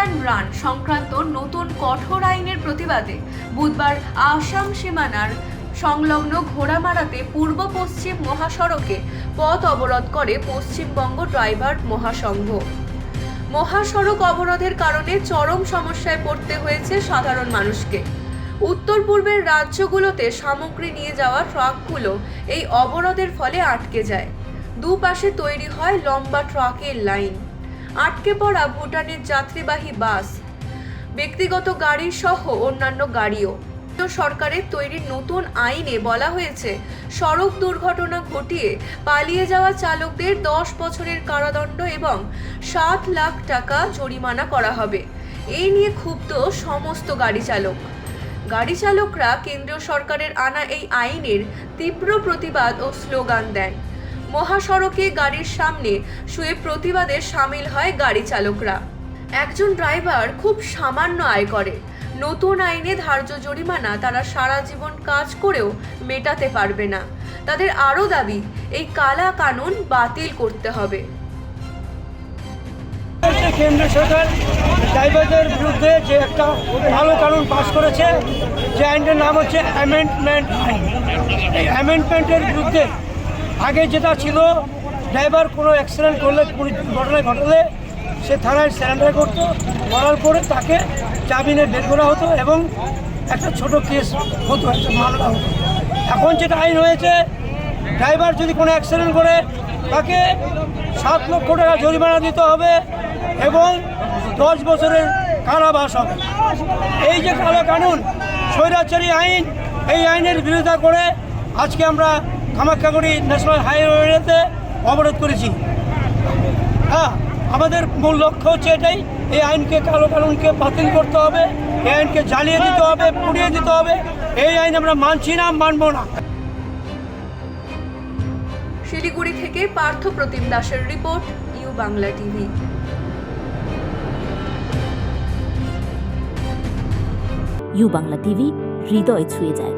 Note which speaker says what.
Speaker 1: And run সংক্রান্ত নতুন কঠোর আইনের প্রতিবাদে বুধবার আসাম সীমানার সংলগ্ন ঘোড়ামারাতে পূর্ব পশ্চিম মহাসড়কে পথ অবরোধ করে পশ্চিমবঙ্গ ড্রাইভার মহাসংঘ। মহাসড়ক অবরোধের কারণে চরম সমস্যায় পড়তে হয়েছে সাধারণ মানুষকে। উত্তর পূর্বের রাজ্যগুলোতে সামগ্রী নিয়ে যাওয়া ট্রাকগুলো এই অবরোধের ফলে আটকে যায়। দুপাশে তৈরি হয় লম্বা ট্রাকের লাইন। আটকে পড়া ভুটানের যাত্রীবাহী বাস, ব্যক্তিগত গাড়ি সহ অন্যান্য গাড়িও। সরকারের তৈরি নতুন আইনে বলা হয়েছে, সড়ক দুর্ঘটনা ঘটিয়ে পালিয়ে যাওয়া চালকদের দশ বছরের কারাদণ্ড এবং সাত লাখ টাকা জরিমানা করা হবে। এই নিয়ে ক্ষুব্ধ সমস্ত গাড়ি চালক। গাড়ি চালকরা কেন্দ্রীয় সরকারের আনা এই আইনের তীব্র প্রতিবাদ ও স্লোগান দেন। মহাসড়কে গাড়ির সামনে শুয়ে প্রতিবাদে সামিল হয় গাড়ি চালকরা। একজন ড্রাইভার খুব সামান্য আয় করে। নতুন আইনে ধার্য জরিমানা তারা সারা জীবন কাজ করেও মেটাতে পারবে না। তাদের আরও দাবি, এই কালা কানুন বাতিল করতে হবে।
Speaker 2: কেন্দ্র সরকার ড্রাইভারদের বিরুদ্ধে যে একটা ভালো কানুন পাস করেছে, যে আইনটার নাম হচ্ছে অ্যামেন্ডমেন্ট আইন। এই অ্যামেন্ডমেন্টের বিরুদ্ধে আগে যেটা ছিল, ড্রাইভার কোনো অ্যাক্সিডেন্ট করলে ঘটনায় ঘটলে, সে থানায় স্যারেন্ডার করতো। করার পরে তাকে জামিনে বের করা হতো এবং একটা ছোট কেস হতো, একটা মামলা হতো। এখন যেটা আইন হয়েছে, ড্রাইভার যদি কোনো অ্যাক্সিডেন্ট করে, তাকে সাত লক্ষ টাকা জরিমানা দিতে হবে এবং দশ বছরের কারাবাস হবে। এই যে কালো কানুন, স্বৈরাচারী আইন, এই আইনের বিরোধিতা করে আজকে আমরা কামাখ্যাগুড়ি ন্যাশনাল হাইওয়েতে অবরোধ করেছি। হ্যাঁ আমাদের মূল লক্ষ্য হচ্ছে এটাই এই আইনকে কালো কানুনকে বাতিল করতে হবে এই আইনকে জ্বালিয়ে দিতে হবে পুড়িয়ে দিতে হবে এই আইন আমরা মানছি না মানবো না।
Speaker 1: শিলিগুড়ি থেকে পার্থ প্রতিম দাসের report U Bangla TV.
Speaker 3: U Bangla TV হৃদয় ছুঁয়ে যায়।